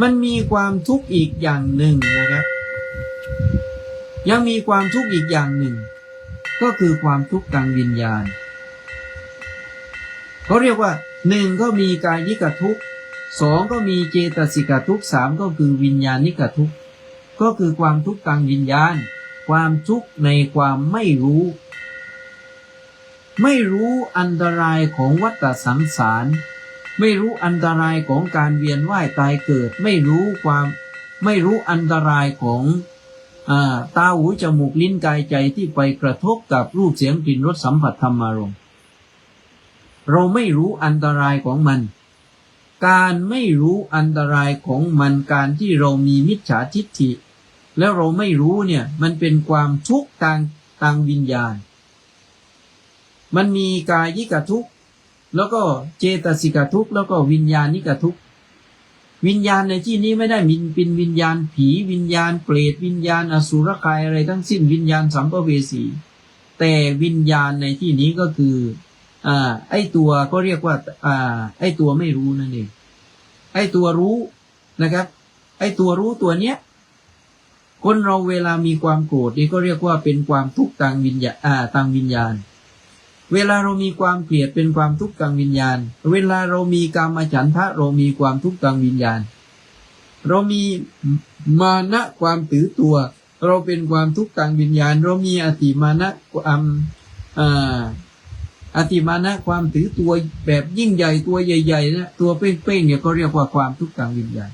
มันมีความทุกข์อีกอย่างหนึ่งนะครับ ยังมีความทุกข์อีกอย่างหนึ่ง ก็คือความทุกข์ทางวิญญาณเขาเรียกว่าหนึ่งก็มีกายิกทุกข์สองก็มีเจตสิกทุกข์สามก็คือวิญญาณิกทุกข์ก็คือความทุกข์ทางวิญญาณ ความทุกข์ในความไม่รู้ ไม่รู้อันตรายของวัฏสังสาร ไม่รู้อันตรายของการเวียนว่ายตายเกิด ไม่รู้ความไม่รู้อันตรายของอตาหูจมูกลิ้นกายใจที่ไปกระทบกับรูปเสียงกลิ่นรสสัมผัสธรรมารมณ์เราไม่รู้อันตรายของมัน การไม่รู้อันตรายของมันการที่เรามีมิจฉาทิฏฐิ แล้วเราไม่รู้เนี่ยมันเป็นความทุกข์ทางทางวิญญาณ มันมีกายิกทุกข์ แล้วก็เจตสิกทุกข์แล้วก็วิญญาณิกทุกข์วิญญาณในที่นี้ไม่ได้มีเป็นวิญญาณผีวิญญาณเปรตวิญญาณอสุรกายอะไรทั้งสิ้นวิญญาณสัมภเวสีแต่วิญญาณในที่นี้ก็คืออ่าไอตัวก็เรียกว่าอ่าไอตัวไม่รู้นั่นเองไอตัวรู้นะครับ ไอตัวรู้ตัวเนี้ยคนเราเวลามีความโกรธนี่ก็เรียกว่าเป็นความทุกข์ทางวิญญาณอ่าทางวิญญาณ เวลาเรามีความเกลียดเป็นความทุกข์ทางวิญญาณ เวลาเรามีกามฉันทะเรามีความทุกข์ทางวิญญาณ เรามีมานะความถือตัว เราเป็นความทุกข์ทางวิญญาณ เรามีอติมานะความอ่าอติมานะความถือตัวแบบยิ่งใหญ่ตัวใหญ่ๆนะตัวเป้งๆเนี่ยก็เรียกว่าความทุกข์ทางวิญญาณ